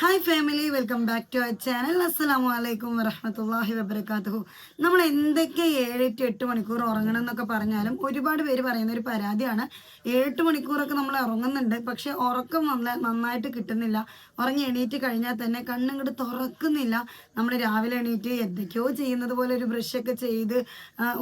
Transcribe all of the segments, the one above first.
Hi family welcome back to our channel അസ്സാം വലൈക്കും വറഹമത്തല്ലാഹി വബർക്കാത്തു നമ്മൾ എന്തൊക്കെ ഏഴ് ടു എട്ട് മണിക്കൂർ ഉറങ്ങണം എന്നൊക്കെ പറഞ്ഞാലും ഒരുപാട് പേര് പറയുന്ന ഒരു പരാതിയാണ്. ഏഴെട്ട് മണിക്കൂറൊക്കെ നമ്മൾ ഉറങ്ങുന്നുണ്ട്. പക്ഷെ ഉറക്കം നല്ല നന്നായിട്ട് കിട്ടുന്നില്ല. ഉറങ്ങി എണീറ്റ് കഴിഞ്ഞാൽ തന്നെ കണ്ണുങ്ങോട്ട് തുറക്കുന്നില്ല. നമ്മൾ രാവിലെ എണീറ്റ് എന്തൊക്കെയോ ചെയ്യുന്നത് പോലെ ഒരു ബ്രഷൊക്കെ ചെയ്ത്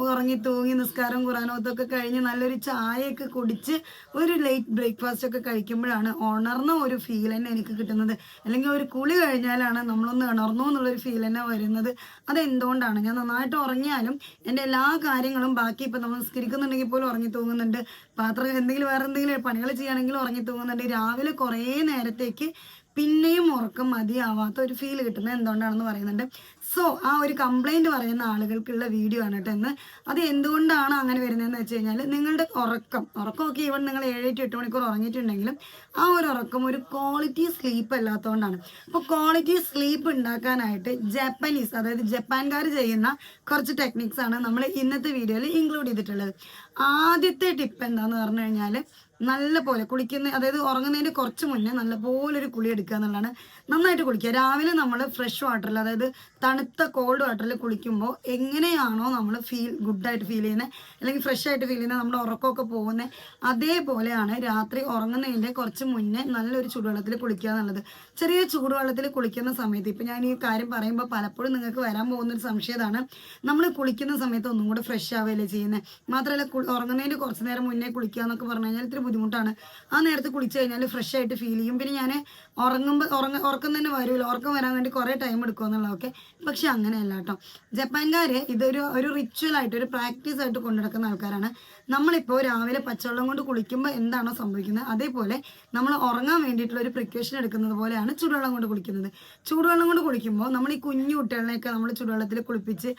ഉറങ്ങി തൂങ്ങി നിസ്കാരം കുറാനോത്തൊക്കെ കഴിഞ്ഞ് നല്ലൊരു ചായയൊക്കെ കുടിച്ച് ഒരു ലേറ്റ് ബ്രേക്ക്ഫാസ്റ്റ് ഒക്കെ കഴിക്കുമ്പോഴാണ് ഉണർന്ന ഒരു ഫീൽ തന്നെ എനിക്ക് കിട്ടുന്നത്. അല്ലെങ്കിൽ ഒരു കുളി കഴിഞ്ഞാലാണ് നമ്മളൊന്ന് ഉണർന്നു എന്നുള്ളൊരു ഫീൽ തന്നെ വരുന്നത്. അതെന്തുകൊണ്ടാണ്? ഞാൻ നന്നായിട്ട് ഉറങ്ങിയാലും എന്റെ എല്ലാ കാര്യങ്ങളും ബാക്കി ഇപ്പം നമ്മൾ നിസ്കരിക്കുന്നുണ്ടെങ്കിൽ പോലും ഉറങ്ങി തൂങ്ങുന്നുണ്ട് പാത്രം എന്തെങ്കിലും വേറെ എന്തെങ്കിലും പണികൾ ചെയ്യുകയാണെങ്കിൽ ഉറങ്ങി തൂങ്ങുന്നുണ്ട് രാവിലെ കുറേ നേരത്തേക്ക് പിന്നെയും ഉറക്കം മതിയാവാത്ത ഒരു ഫീൽ കിട്ടുന്നത് എന്തുകൊണ്ടാണെന്ന് പറയുന്നുണ്ട്. സോ ആ ഒരു കംപ്ലൈന്റ് പറയുന്ന ആളുകൾക്കുള്ള വീഡിയോ ആണ് കേട്ടോ എന്ന് അത് എന്തുകൊണ്ടാണ് അങ്ങനെ വരുന്നതെന്ന് വെച്ച് കഴിഞ്ഞാൽ നിങ്ങളുടെ ഉറക്കം ഉറക്കമൊക്കെ ഈവൻ നിങ്ങൾ ഏഴ് to എട്ട് മണിക്കൂർ ഉറങ്ങിയിട്ടുണ്ടെങ്കിലും ആ ഒരു ഉറക്കം ഒരു ക്വാളിറ്റി സ്ലീപ്പ് അല്ലാത്തതുകൊണ്ടാണ് അപ്പോൾ ക്വാളിറ്റി സ്ലീപ്പ് ഉണ്ടാക്കാനായിട്ട് ജപ്പാനീസ് അതായത് ജപ്പാൻകാർ ചെയ്യുന്ന കുറച്ച് ടെക്നിക്സ് ആണ് നമ്മൾ ഇന്നത്തെ വീഡിയോയിൽ ഇൻക്ലൂഡ് ചെയ്തിട്ടുള്ളത്. ആദ്യത്തെ ടിപ്പ് എന്താന്ന് പറഞ്ഞു കഴിഞ്ഞാൽ നല്ലപോലെ കുളിക്കുന്ന അതായത് ഉറങ്ങുന്നതിന് കുറച്ച് മുന്നേ നല്ലപോലെ ഒരു കുളി എടുക്കുക എന്നുള്ളതാണ്. നന്നായിട്ട് കുളിക്കുക. രാവിലെ നമ്മൾ ഫ്രഷ് വാട്ടറിൽ അതായത് തണുത്ത കോൾഡ് വാട്ടറിൽ കുളിക്കുമ്പോൾ എങ്ങനെയാണോ നമ്മൾ ഫീൽ ഗുഡായിട്ട് ഫീൽ ചെയ്യുന്നത് അല്ലെങ്കിൽ ഫ്രഷ് ആയിട്ട് ഫീൽ ചെയ്യുന്നത് നമ്മുടെ ഉറക്കമൊക്കെ പോകുന്നത് അതേപോലെയാണ് രാത്രി ഉറങ്ങുന്നതിന്റെ കുറച്ച് മുന്നേ നല്ലൊരു ചൂടുവെള്ളത്തിൽ കുളിക്കുക എന്നുള്ളത്. ചെറിയ ചൂടുവെള്ളത്തിൽ കുളിക്കുന്ന സമയത്ത് ഇപ്പം ഞാൻ ഈ കാര്യം പറയുമ്പോൾ പലപ്പോഴും നിങ്ങൾക്ക് വരാൻ പോകുന്നൊരു സംശയതാണ്. നമ്മൾ കുളിക്കുന്ന സമയത്ത് ഒന്നും കൂടെ ഫ്രഷ് ആവുകയല്ലേ ചെയ്യുന്നത് മാത്രമല്ല ഉറങ്ങുന്നതിന് കുറച്ച് നേരം മുന്നേ കുളിക്കുക എന്നൊക്കെ പറഞ്ഞു കഴിഞ്ഞാൽ ഇത്തിരി ബുദ്ധിമുട്ടാണ്. ആ നേരത്ത് കുളിച്ചു കഴിഞ്ഞാൽ ഫ്രഷ് ആയിട്ട് ഫീൽ ചെയ്യും. പിന്നെ ഞാൻ ഉറങ്ങുമ്പോൾ ഉറങ്ങ ഉറക്കം തന്നെ വരുമല്ലോ ഉറക്കം വരാൻ വേണ്ടി കുറേ ടൈം എടുക്കും എന്നുള്ളതൊക്കെ പക്ഷെ അങ്ങനെയല്ല കേട്ടോ. ജപ്പാൻകാർ ഇതൊരു ഒരു റിച്വൽ ആയിട്ട് ഒരു പ്രാക്ടീസ് ആയിട്ട് കൊണ്ടുനടക്കുന്ന ആൾക്കാരാണ്. നമ്മളിപ്പോൾ രാവിലെ പച്ചവെള്ളം കൊണ്ട് കുളിക്കുമ്പോൾ എന്താണോ സംഭവിക്കുന്നത്? അതേപോലെ നമ്മൾ ഉറങ്ങാൻ വേണ്ടിയിട്ടുള്ള ഒരു പ്രിക്കോഷൻ എടുക്കുന്നത് പോലെയാണ് ചൂടുവെള്ളം കൊണ്ട് കുളിക്കുന്നത്. ചൂടുവെള്ളം കൊണ്ട് കുളിക്കുമ്പോൾ നമ്മൾ ഈ കുഞ്ഞു കുട്ടികളെയൊക്കെ നമ്മൾ ചൂടുവെള്ളത്തിൽ കുളിപ്പിച്ച്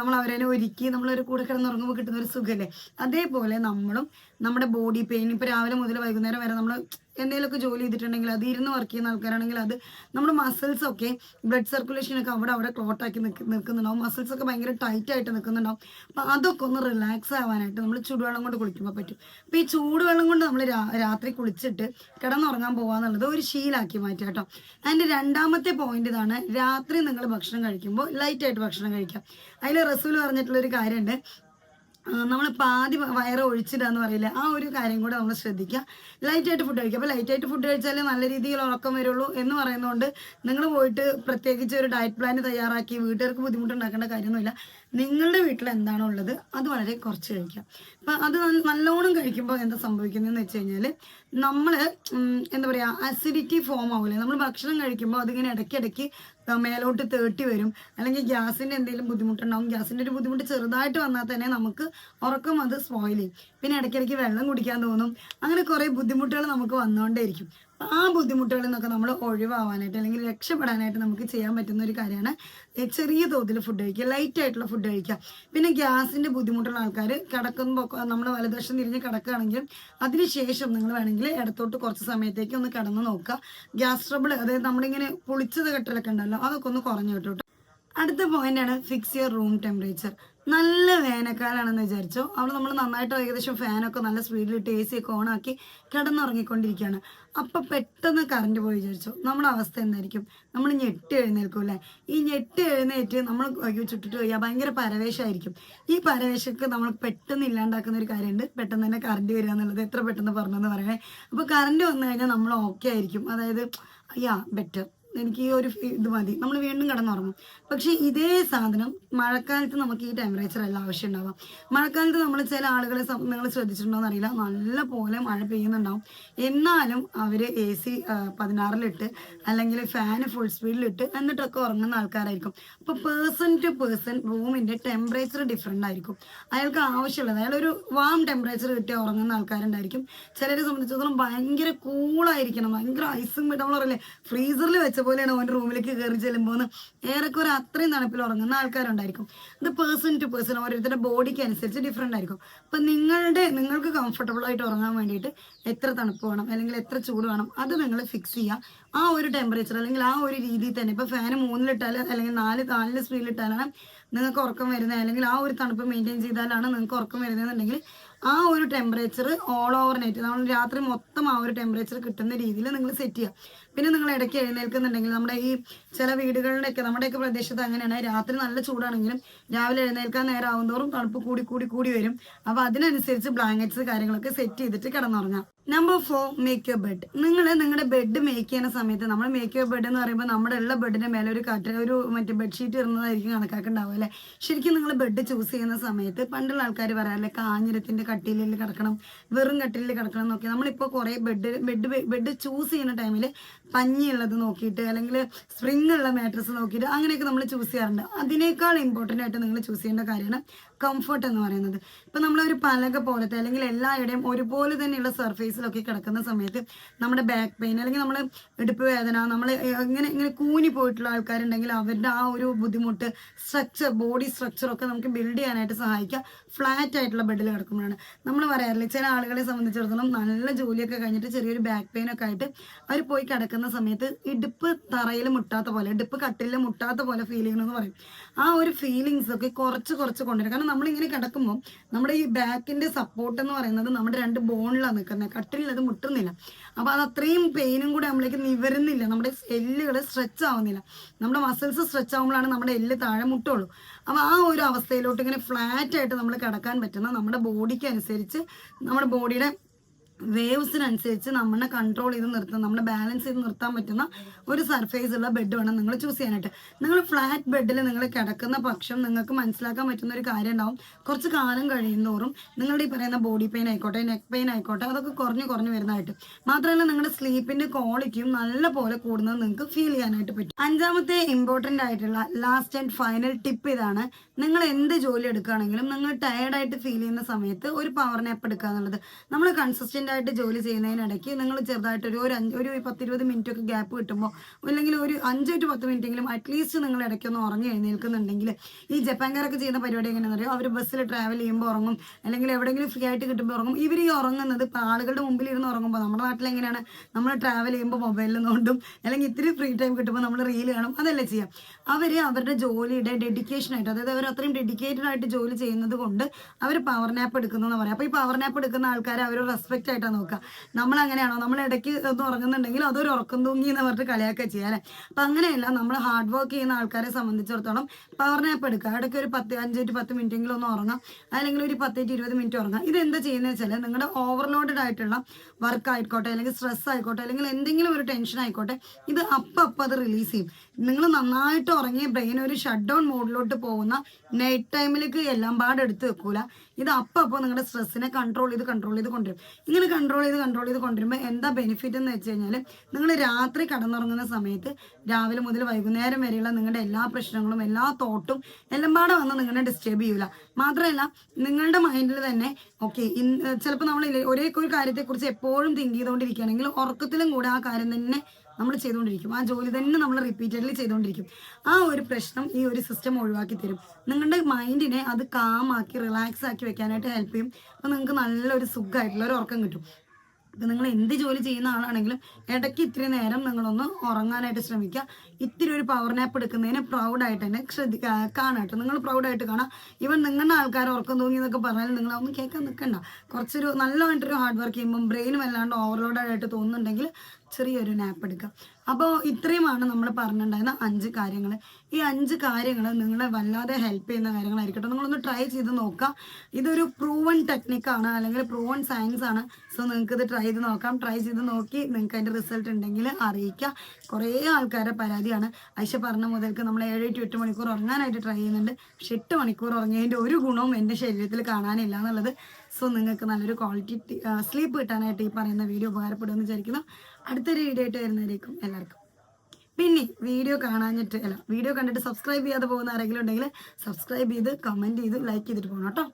നമ്മൾ അവരെ ഒരുക്കി നമ്മളൊരു കൂടെ കിടന്നുറങ്ങുമ്പോൾ കിട്ടുന്ന ഒരു സുഖമല്ലേ അതേപോലെ നമ്മളും നമ്മുടെ ബോഡി പെയിൻ ഇപ്പോൾ രാവിലെ മുതൽ വൈകുന്നേരം വരെ നമ്മൾ എന്തെങ്കിലുമൊക്കെ ജോലി ചെയ്തിട്ടുണ്ടെങ്കിൽ അത് ഇരുന്ന് വർക്ക് ചെയ്യുന്ന ആൾക്കാരാണെങ്കിൽ അത് നമ്മുടെ മസിൽസ് ഒക്കെ ബ്ലഡ് സർക്കുലേഷൻ ഒക്കെ അവിടെ അവിടെ ക്ലോട്ടാക്കി നിൽക്ക് നിൽക്കുന്നുണ്ടാവും. മസിൽസ് ഒക്കെ ഭയങ്കര ടൈറ്റ് ആയിട്ട് നിൽക്കുന്നുണ്ടാവും. അപ്പം അതൊക്കെ ഒന്ന് റിലാക്സ് ആവാനായിട്ട് നമ്മൾ ചൂടുവെള്ളം കൊണ്ട് കുളിക്കുമ്പോൾ പറ്റും. അപ്പം ഈ ചൂടുവെള്ളം കൊണ്ട് നമ്മൾ രാത്രി കുളിച്ചിട്ട് കിടന്നുറങ്ങാൻ പോകാന്നുള്ളത് ഒരു ശീലാക്കി മാറ്റുക കേട്ടോ. അതിന്റെ രണ്ടാമത്തെ പോയിന്റ് ഇതാണ് രാത്രി നിങ്ങൾ ഭക്ഷണം കഴിക്കുമ്പോൾ ലൈറ്റായിട്ട് ഭക്ഷണം കഴിക്കാം അതിൽ റസൂൽ പറഞ്ഞിട്ടുള്ളൊരു കാര്യമുണ്ട് നമ്മൾ പാതി വയറ് ഒഴിച്ചിടുക എന്ന് പറയില്ല ആ ഒരു കാര്യം കൂടെ നമ്മൾ ശ്രദ്ധിക്കുക. ലൈറ്റായിട്ട് ഫുഡ് കഴിക്കുക. അപ്പോൾ ലൈറ്റ് ആയിട്ട് ഫുഡ് കഴിച്ചാലേ നല്ല രീതിയിൽ ഉറക്കം വരുള്ളൂ എന്ന് പറയുന്നതുകൊണ്ട് നിങ്ങൾ പോയിട്ട് പ്രത്യേകിച്ച് ഒരു ഡയറ്റ് പ്ലാൻ തയ്യാറാക്കി വീട്ടുകാർക്ക് ബുദ്ധിമുട്ടുണ്ടാക്കേണ്ട കാര്യമൊന്നുമില്ല. നിങ്ങളുടെ വീട്ടിൽ എന്താണോ ഉള്ളത്? അത് വളരെ കുറച്ച് കഴിക്കാം അപ്പം അത് നല്ലോണം കഴിക്കുമ്പോൾ എന്താ സംഭവിക്കുന്നതെന്ന് വെച്ച് കഴിഞ്ഞാൽ നമ്മൾ എന്താ പറയുക അസിഡിറ്റി ഫോം ആവില്ലേ നമ്മൾ ഭക്ഷണം കഴിക്കുമ്പോൾ അതിങ്ങനെ ഇടയ്ക്കിടയ്ക്ക് മേലോട്ട് തേട്ടി വരും. അല്ലെങ്കിൽ ഗ്യാസിന്റെ എന്തെങ്കിലും ബുദ്ധിമുട്ടുണ്ടാവും. ഗ്യാസിന്റെ ഒരു ബുദ്ധിമുട്ട് ചെറുതായിട്ട് വന്നാൽ തന്നെ നമുക്ക് ഉറക്കം അത് സ്പോയിൽ ചെയ്യും. പിന്നെ ഇടയ്ക്കിടയ്ക്ക് വെള്ളം കുടിക്കാൻ തോന്നും. അങ്ങനെ കുറേ ബുദ്ധിമുട്ടുകൾ നമുക്ക് വന്നുകൊണ്ടേയിരിക്കും. ആ ബുദ്ധിമുട്ടുകളിൽ നിന്നൊക്കെ നമ്മൾ ഒഴിവാവാനായിട്ട് അല്ലെങ്കിൽ രക്ഷപ്പെടാനായിട്ട് നമുക്ക് ചെയ്യാൻ പറ്റുന്ന ഒരു കാര്യമാണ്. ചെറിയ തോതിൽ ഫുഡ് കഴിക്കുക ലൈറ്റ് ആയിട്ടുള്ള ഫുഡ് കഴിക്കുക. പിന്നെ ഗ്യാസിന്റെ ബുദ്ധിമുട്ടുള്ള ആൾക്കാർ കിടക്കുമ്പോൾ നമ്മൾ വലതുവശം തിരിഞ്ഞ് കിടക്കുകയാണെങ്കിൽ അതിനുശേഷം നിങ്ങൾ വേണമെങ്കിൽ ഇടത്തോട്ട് കുറച്ച് സമയത്തേക്ക് ഒന്ന് കിടന്ന് നോക്കുക. ഗ്യാസ് ട്രബിൾ അതായത് നമ്മളിങ്ങനെ പൊളിച്ചത് കെട്ടലൊക്കെ ഉണ്ടല്ലോ അതൊക്കെ ഒന്ന് കുറഞ്ഞു കിട്ടും അടുത്ത പോയിന്റ് ആണ് ഫിക്സ് യുവർ റൂം ടെമ്പറേച്ചർ നല്ല വേനൽക്കാലാണെന്ന് വിചാരിച്ചോ. അവിടെ നമ്മൾ നന്നായിട്ട് ഏകദേശം ഫാനൊക്കെ നല്ല സ്പീഡിലിട്ട് എ സി ഒക്കെ ഓണാക്കി കിടന്നുറങ്ങിക്കൊണ്ടിരിക്കുകയാണ്. അപ്പം പെട്ടെന്ന് കറണ്ട് പോയി വിചാരിച്ചോ. നമ്മുടെ അവസ്ഥ എന്തായിരിക്കും? നമ്മൾ ഞെട്ടി എഴുന്നേൽക്കും അല്ലേ? ഈ ഞെട്ടി എഴുന്നേറ്റ് നമ്മൾ ചുറ്റിട്ട് പോയാൽ ഭയങ്കര പരവേശമായിരിക്കും. ഈ പരവേശമൊക്കെ നമ്മൾ പെട്ടെന്ന് ഇല്ലാണ്ടാക്കുന്ന ഒരു കാര്യമുണ്ട്. പെട്ടെന്ന് തന്നെ കറണ്ട് വരിക എന്നുള്ളത് എത്ര പെട്ടെന്ന് പറഞ്ഞെന്ന് പറയണേ. അപ്പോൾ കറണ്ട് വന്നു കഴിഞ്ഞാൽ നമ്മൾ ഓക്കെ ആയിരിക്കും. അതായത് യാ ബെറ്റർ. എനിക്ക് ഈ ഒരു ഇത് മതി. നമ്മൾ വീണ്ടും കിടന്നുറങ്ങും. പക്ഷേ ഇതേ സാധനം മഴക്കാലത്ത് നമുക്ക് ഈ ടെമ്പറേച്ചർ അല്ല ആവശ്യം ഉണ്ടാവാം മഴക്കാലത്ത് നമ്മൾ ചില ആളുകളെ നിങ്ങൾ ശ്രദ്ധിച്ചിട്ടുണ്ടോ എന്നറിയില്ല നല്ല പോലെ മഴ പെയ്യുന്നുണ്ടാവും. എന്നാലും അവർ എ സി പതിനാറിലിട്ട് അല്ലെങ്കിൽ ഫാന് ഫുൾ സ്പീഡിലിട്ട് എന്നിട്ടൊക്കെ ഉറങ്ങുന്ന ആൾക്കാരായിരിക്കും. അപ്പോൾ പേഴ്സൺ ടു പേഴ്സൺ റൂമിന്റെ ടെമ്പറേച്ചർ ഡിഫറെന്റ് ആയിരിക്കും. അയാൾക്ക് ആവശ്യമുള്ളത് അയാൾ ഒരു വാം ടെമ്പറേച്ചർ കിട്ടി ഉറങ്ങുന്ന ആൾക്കാരുണ്ടായിരിക്കും. ചിലരെ സംബന്ധിച്ചിടത്തോളം ഭയങ്കര കൂളായിരിക്കണം ഭയങ്കര ഐസും നമ്മൾ പറയില്ലേ ഫ്രീസറിൽ വെച്ച പോലെയാണ് ഓന്റെ റൂമിലേക്ക് കയറി ചെല്ലുമ്പോൾ ഏറെക്കുറെ അത്രയും തണുപ്പിൽ ഉറങ്ങുന്ന ആൾക്കാരുണ്ടായിരിക്കും. ഇത് പേഴ്സൺ ടു പേഴ്സൺ ഓരോരുത്തരുടെ ബോഡിക്ക് അനുസരിച്ച് ഡിഫറെന്റ് ആയിരിക്കും. അപ്പം നിങ്ങളുടെ നിങ്ങൾക്ക് കംഫർട്ടബിൾ ആയിട്ട് ഉറങ്ങാൻ വേണ്ടിയിട്ട് എത്ര തണുപ്പ് വേണം അല്ലെങ്കിൽ എത്ര ചൂട് വേണം അത് നിങ്ങൾ ഫിക്സ് ചെയ്യുക. ആ ഒരു ടെമ്പറേച്ചർ അല്ലെങ്കിൽ ആ ഒരു രീതിയിൽ തന്നെ ഇപ്പോൾ ഫാന് മൂന്നിലിട്ടാൽ അല്ലെങ്കിൽ നാല് നാലിൽ സ്പീഡിലിട്ടാലാണ് നിങ്ങൾക്ക് ഉറക്കം വരുന്നത്. അല്ലെങ്കിൽ ആ ഒരു തണുപ്പ് മെയിന്റെയിൻ ചെയ്താലാണ് നിങ്ങൾക്ക് ഉറക്കം വരുന്നതെന്നുണ്ടെങ്കിൽ ആ ഒരു ടെമ്പറേച്ചർ ഓൾ ഓവർ നൈറ്റ് നമ്മൾ രാത്രി മൊത്തം ആ ഒരു ടെമ്പറേച്ചർ കിട്ടുന്ന രീതിയിൽ നിങ്ങൾ സെറ്റ് ചെയ്യുക. പിന്നെ നിങ്ങൾ ഇടയ്ക്ക് എഴുന്നേൽക്കുന്നുണ്ടെങ്കിൽ നമ്മുടെ ഈ ചില വീടുകളിലൊക്കെ നമ്മുടെയൊക്കെ പ്രദേശത്ത് അങ്ങനെയാണ്. രാത്രി നല്ല ചൂടാണെങ്കിലും രാവിലെ എഴുന്നേൽക്കാൻ നേരം ആവുന്നതോറും തണുപ്പ് കൂടി കൂടി കൂടി വരും. അപ്പൊ അതിനനുസരിച്ച് ബ്ലാങ്കറ്റ്സ് കാര്യങ്ങളൊക്കെ സെറ്റ് ചെയ്തിട്ട് കിടന്നുറങ്ങാം. നമ്പർ ഫോർ മേക്ക് ബെഡ് നിങ്ങൾ നിങ്ങളുടെ ബെഡ് മേക്ക് ചെയ്യുന്ന സമയത്ത് നമ്മൾ മേക്ക് ബെഡ് എന്ന് പറയുമ്പോൾ നമ്മുടെ ഉള്ള ബെഡിന്റെ മേലെ ഒരു കട്ട ഒരു മറ്റേ ബെഡ്ഷീറ്റ് ഇടുന്നതായിരിക്കും കണക്കാക്കുണ്ടാവും അല്ലേ? ശരിക്കും നിങ്ങൾ ബെഡ് ചൂസ് ചെയ്യുന്ന സമയത്ത് പണ്ടുള്ള ആൾക്കാർ പറയാറില്ലേ കാഞ്ഞിരത്തിന്റെ കട്ടിലിൽ കിടക്കണം വെറും കട്ടിലിൽ കിടക്കണം എന്നൊക്കെ. നമ്മളിപ്പോൾ കുറേ ബെഡ് ബെഡ് ബെഡ് ചൂസ് ചെയ്യുന്ന ടൈമിൽ പഞ്ഞിയുള്ളത് നോക്കിയിട്ട് അല്ലെങ്കിൽ സ്പ്രിങ് ഉള്ള മാട്രസ് നോക്കിയിട്ട് അങ്ങനെയൊക്കെ നമ്മൾ ചൂസ് ചെയ്യാറുണ്ട്. അതിനേക്കാൾ ഇമ്പോർട്ടന്റ് ആയിട്ട് നിങ്ങൾ ചൂസ് ചെയ്യേണ്ട കാര്യമാണ് കംഫർട്ട് എന്ന് പറയുന്നത്. ഇപ്പം നമ്മളൊരു പലക പോലത്തെ അല്ലെങ്കിൽ എല്ലായിടെയും ഒരുപോലെ തന്നെയുള്ള സർഫേസിലൊക്കെ കിടക്കുന്ന സമയത്ത് നമ്മുടെ ബാക്ക് പെയിൻ അല്ലെങ്കിൽ നമ്മൾ ഇടുപ്പ് വേദന നമ്മൾ ഇങ്ങനെ ഇങ്ങനെ കൂനി പോയിട്ടുള്ള ആൾക്കാരുണ്ടെങ്കിൽ അവരുടെ ആ ഒരു ബുദ്ധിമുട്ട് സ്ട്രക്ചർ ബോഡി സ്ട്രക്ചറൊക്കെ നമുക്ക് ബിൽഡ് ചെയ്യാനായിട്ട് സഹായിക്കുക. ഫ്ലാറ്റ് ആയിട്ടുള്ള ബെഡിൽ കിടക്കുമ്പോഴാണ്. നമ്മൾ പറയാറില്ല ചില ആളുകളെ സംബന്ധിച്ചിടത്തോളം നല്ല ജോലിയൊക്കെ കഴിഞ്ഞിട്ട് ചെറിയൊരു ബാക്ക് പെയിൻ ഒക്കെ ആയിട്ട് അവർ പോയി കിടക്കുന്ന സമയത്ത് ഇടുപ്പ് തറയിൽ മുട്ടാത്ത പോലെ ഇടുപ്പ് കട്ടിലിൽ മുട്ടാത്ത പോലെ ഫീൽ ചെയ്യണമെന്ന് പറയും. ആ ഒരു ഫീലിങ്സ് ഒക്കെ കുറച്ച് കുറച്ച് കൊണ്ടുവരും. കാരണം നമ്മളിങ്ങനെ കിടക്കുമ്പോൾ നമ്മുടെ ഈ ബാക്കിന്റെ സപ്പോർട്ട് എന്ന് പറയുന്നത് നമ്മുടെ രണ്ട് ബോണിലാണ് നിൽക്കുന്നത് കട്ടിലിൽ അത് മുട്ടുന്നില്ല. അപ്പൊ അത് അത്രയും പെയിനും കൂടെ നമ്മളിലേക്ക് നിവരുന്നില്ല. നമ്മുടെ എല്ലുകൾ സ്ട്രെച്ച് ആവുന്നില്ല. നമ്മുടെ മസിൽസ് സ്ട്രെച്ച് ആകുമ്പോഴാണ് നമ്മുടെ എല്ല് താഴെ മുട്ടുള്ളൂ. അപ്പൊ ആ ഒരു അവസ്ഥയിലോട്ട് ഇങ്ങനെ ഫ്ലാറ്റ് ആയിട്ട് നമ്മൾ കിടക്കാൻ പറ്റുന്ന നമ്മുടെ ബോഡിക്ക് അനുസരിച്ച് നമ്മുടെ ബോഡിയുടെ വേവ്സിനനുസരിച്ച് നമ്മളെ കൺട്രോൾ ചെയ്ത് നിർത്താൻ നമ്മളെ ബാലൻസ് ചെയ്ത് നിർത്താൻ പറ്റുന്ന ഒരു സർഫേസ് ഉള്ള ബെഡ് വേണം നിങ്ങൾ ചൂസ് ചെയ്യാനായിട്ട്. നിങ്ങൾ ഫ്ലാറ്റ് ബെഡിൽ നിങ്ങൾ കിടക്കുന്ന പക്ഷം നിങ്ങൾക്ക് മനസ്സിലാക്കാൻ പറ്റുന്ന ഒരു കാര്യം ഉണ്ടാവും. കുറച്ച് കാലം കഴിയുന്നതോറും നിങ്ങളുടെ ഈ പറയുന്ന ബോഡി പെയിൻ ആയിക്കോട്ടെ നെക്ക് പെയിൻ ആയിക്കോട്ടെ അതൊക്കെ കുറഞ്ഞു കുറഞ്ഞു വരുന്നതായിട്ട്. മാത്രമല്ല നിങ്ങളുടെ സ്ലീപ്പിന്റെ ക്വാളിറ്റിയും നല്ല പോലെ കൂടുന്നത് നിങ്ങൾക്ക് ഫീൽ ചെയ്യാനായിട്ട് പറ്റും. അഞ്ചാമത്തെ ഇമ്പോർട്ടന്റ് ആയിട്ടുള്ള ലാസ്റ്റ് ആൻഡ് ഫൈനൽ ടിപ്പ് ഇതാണ്. നിങ്ങൾ എന്ത് ജോലി എടുക്കുകയാണെങ്കിലും നിങ്ങൾ ടയർഡായിട്ട് ഫീൽ ചെയ്യുന്ന സമയത്ത് ഒരു പവർ നാപ്പ് എടുക്കുക എന്നുള്ളത്. നമ്മൾ കൺസിസ്റ്റന്റ് ആയിട്ട് ജോലി ചെയ്യുന്നതിനിടയ്ക്ക് നിങ്ങൾ ചെറുതായിട്ട് ഒരു അഞ്ച് ഒരു പത്തിരുപത് മിനിറ്റ് ഒക്കെ ഗ്യാപ്പ് കിട്ടുമ്പോൾ അല്ലെങ്കിൽ ഒരു അഞ്ച് ടു പത്ത് മിനിറ്റെങ്കിലും അറ്റ്ലീസ്റ്റ് നിങ്ങൾ ഇടയ്ക്ക് ഒന്ന് ഉറങ്ങി എഴുന്നേൽക്കുന്നുണ്ടെങ്കിൽ ഈ ജപ്പാൻകാരൊക്കെ ചെയ്യുന്ന പരിപാടി എങ്ങനെയാണെന്ന് അറിയോ? അവർ ബസ്സിൽ ട്രാവൽ ചെയ്യുമ്പോൾ ഉറങ്ങും. അല്ലെങ്കിൽ എവിടെയെങ്കിലും ഫ്രീ ആയിട്ട് കിട്ടുമ്പോൾ ഉറങ്ങും. ഇവർ ഈ ഉറങ്ങുന്നത് ഇപ്പോൾ ആളുകളുടെ മുമ്പിൽ ഇരുന്ന് ഉറങ്ങുമ്പോൾ നമ്മുടെ നാട്ടിൽ എങ്ങനെയാണ്? നമ്മൾ ട്രാവൽ ചെയ്യുമ്പോൾ മൊബൈലിൽ നോണ്ടും അല്ലെങ്കിൽ ഇത്തിരി ഫ്രീ ടൈം കിട്ടുമ്പോൾ നമ്മൾ റീൽ കാണും. അതല്ലേ ചെയ്യാം. അവർ അവരുടെ ജോലിയുടെ ഡെഡിക്കേഷൻ ആയിട്ട് അതായത് അവർ അത്രയും ഡെഡിക്കേറ്റഡ് ആയിട്ട് ജോലി ചെയ്യുന്നത് കൊണ്ട് അവർ പവർ നാപ്പ് എടുക്കുന്നു എന്ന് പറയാം. അപ്പോൾ ഈ പവർ നാപ്പ് എടുക്കുന്ന ആൾക്കാരെ അവർ റെസ്പെക്റ്റ് ആയിട്ടാണ് നോക്കുക നമ്മൾ അങ്ങനെയാണോ നമ്മൾ ഇടയ്ക്ക് ഒന്ന് ഉറങ്ങുന്നുണ്ടെങ്കിൽ അതൊരു ഉറക്കം തൂങ്ങി എന്ന് പറഞ്ഞിട്ട് കളിയാക്കുക ചെയ്യാം അല്ലേ? അപ്പം അങ്ങനെയല്ല നമ്മൾ ഹാർഡ് വർക്ക് ചെയ്യുന്ന ആൾക്കാരെ സംബന്ധിച്ചിടത്തോളം പവർ നാപ്പ് എടുക്കുക ഇടയ്ക്ക് ഒരു പത്ത് അഞ്ച് ടു പത്ത് മിനിറ്റെങ്കിലും ഒന്ന് ഉറങ്ങാം. അല്ലെങ്കിൽ ഒരു പത്ത് ടു ഇരുപത് മിനിറ്റ് ഉറങ്ങാം. ഇത് എന്താ ചെയ്യുന്നത് വെച്ചാൽ നിങ്ങളുടെ ഓവർലോഡഡ് ആയിട്ടുള്ള വർക്ക് ആയിക്കോട്ടെ അല്ലെങ്കിൽ സ്ട്രെസ് ആയിക്കോട്ടെ അല്ലെങ്കിൽ എന്തെങ്കിലും ഒരു ടെൻഷൻ ആയിക്കോട്ടെ ഇത് അപ്പം അപ്പം അത് റിലീസ് ചെയ്യും. നിങ്ങൾ നന്നായിട്ട് ഉറങ്ങിയ ബ്രെയിൻ ഒരു ഷട്ട് ഡൗൺ മോഡിലോട്ട് പോകുന്ന നൈറ്റ് ടൈമിലേക്ക് എല്ലാം പാടെടുത്ത് വെക്കൂല. ഇത് അപ്പം അപ്പോൾ നിങ്ങളുടെ സ്ട്രെസ്സിനെ കൺട്രോൾ ചെയ്ത് കൺട്രോൾ ചെയ്ത് കൊണ്ടുവരും. ഇങ്ങനെ കൺട്രോൾ ചെയ്ത് കൺട്രോൾ ചെയ്ത് കൊണ്ടുവരുമ്പോൾ എന്താ ബെനിഫിറ്റ് എന്ന് വെച്ച് കഴിഞ്ഞാൽ നിങ്ങൾ രാത്രി കടന്നുറങ്ങുന്ന സമയത്ത് രാവിലെ മുതൽ വൈകുന്നേരം വരെയുള്ള നിങ്ങളുടെ എല്ലാ പ്രശ്നങ്ങളും എല്ലാ തോട്ടും എല്ലാം പാടെ വന്ന് നിങ്ങളെ ഡിസ്റ്റർബ് ചെയ്യൂല. മാത്രമല്ല നിങ്ങളുടെ മൈൻഡിൽ തന്നെ ഓക്കെ ചിലപ്പോൾ നമ്മൾ ഒരേ ഒരു കാര്യത്തെക്കുറിച്ച് എപ്പോഴും തിങ്ക് ചെയ്തുകൊണ്ടിരിക്കുകയാണെങ്കിൽ ഉറക്കത്തിലും കൂടെ ആ കാര്യം തന്നെ നമ്മൾ ചെയ്തുകൊണ്ടിരിക്കും. ആ ജോലി തന്നെ നമ്മൾ റിപ്പീറ്റഡ്ലി ചെയ്തുകൊണ്ടിരിക്കും. ആ ഒരു പ്രശ്നം ഈ ഒരു സിസ്റ്റം ഒഴിവാക്കി തരും. നിങ്ങളുടെ മൈൻഡിനെ അത് കാമാക്കി റിലാക്സ് ആക്കി വെക്കാനായിട്ട് ഹെൽപ്പ് ചെയ്യും. അപ്പം നിങ്ങൾക്ക് നല്ലൊരു സുഖമായിട്ടുള്ള ഒരു ഉറക്കം കിട്ടും. നിങ്ങൾ എന്ത് ജോലി ചെയ്യുന്ന ആളാണെങ്കിലും ഇടയ്ക്ക് ഇത്തിരി നേരം നിങ്ങളൊന്ന് ഉറങ്ങാനായിട്ട് ശ്രമിക്കുക. ഇത്തിരി ഒരു പവർ നാപ്പ് എടുക്കുന്നതിന് പ്രൗഡായിട്ട് തന്നെ ശ്രദ്ധി കാണാട്ടോ നിങ്ങൾ പ്രൗഡായിട്ട് കാണാം ഇവൻ നിങ്ങളുടെ ആൾക്കാർ ഉറക്കം തൂങ്ങി എന്നൊക്കെ പറഞ്ഞാൽ നിങ്ങൾ ഒന്നും കേൾക്കാൻ നിൽക്കണ്ട. കുറച്ചൊരു നല്ലതായിട്ടൊരു ഹാർഡ് വർക്ക് ചെയ്യുമ്പം ബ്രെയിനും അല്ലാണ്ട് ഓവർലോഡായിട്ട് തോന്നുന്നുണ്ടെങ്കിൽ ചെറിയൊരു നാപ്പ് എടുക്കുക. അപ്പോൾ ഇത്രയുമാണ് നമ്മൾ പറഞ്ഞിട്ടുണ്ടായിരുന്ന അഞ്ച് കാര്യങ്ങൾ ഈ അഞ്ച് കാര്യങ്ങൾ നിങ്ങളെ വല്ലാതെ ഹെൽപ്പ് ചെയ്യുന്ന കാര്യങ്ങളായിരിക്കട്ടെ. നിങ്ങളൊന്ന് ട്രൈ ചെയ്ത് നോക്കുക ഇതൊരു പ്രൂവൺ ടെക്നിക്കാണ് അല്ലെങ്കിൽ പ്രൂവൺ സയൻസ് ആണ്. സോ നിങ്ങൾക്ക് ഇത് ട്രൈ ചെയ്ത് നോക്കാം. ട്രൈ ചെയ്ത് നോക്കി നിങ്ങൾക്ക് അതിന്റെ റിസൾട്ട് ഉണ്ടെങ്കിൽ അറിയിക്കുക കുറേ ആൾക്കാരുടെ പരാതിയാണ്. ഐഷ പറഞ്ഞ മുതൽക്ക് നമ്മൾ ഏഴ് ടു എട്ട് മണിക്കൂർ ഉറങ്ങാനായിട്ട് ട്രൈ ചെയ്യുന്നുണ്ട്. പക്ഷെ എട്ട് മണിക്കൂർ ഉറങ്ങിയതിന്റെ ഒരു ഗുണവും എന്റെ ശരീരത്തിൽ കാണാനില്ല എന്നുള്ളത്. സോ നിങ്ങൾക്ക് നല്ലൊരു ക്വാളിറ്റി സ്ലീപ്പ് കിട്ടാനായിട്ട് ഈ പറയുന്ന വീഡിയോ ഉപകാരപ്പെടുമെന്ന് വിചാരിക്കുന്നു. അടുത്തൊരു വീഡിയോ ആയിട്ട് വരുന്നതായിരിക്കും എല്ലാവർക്കും. പിന്നെ വീഡിയോ കാണാഞ്ഞിട്ട് അല്ല വീഡിയോ കണ്ടിട്ട് സബ്സ്ക്രൈബ് ചെയ്യാതെ പോകുന്ന ആരെങ്കിലും ഉണ്ടെങ്കിൽ സബ്സ്ക്രൈബ് ചെയ്ത് കമന്റ് ചെയ്ത് ലൈക്ക് ചെയ്തിട്ട് പോകണം കേട്ടോ.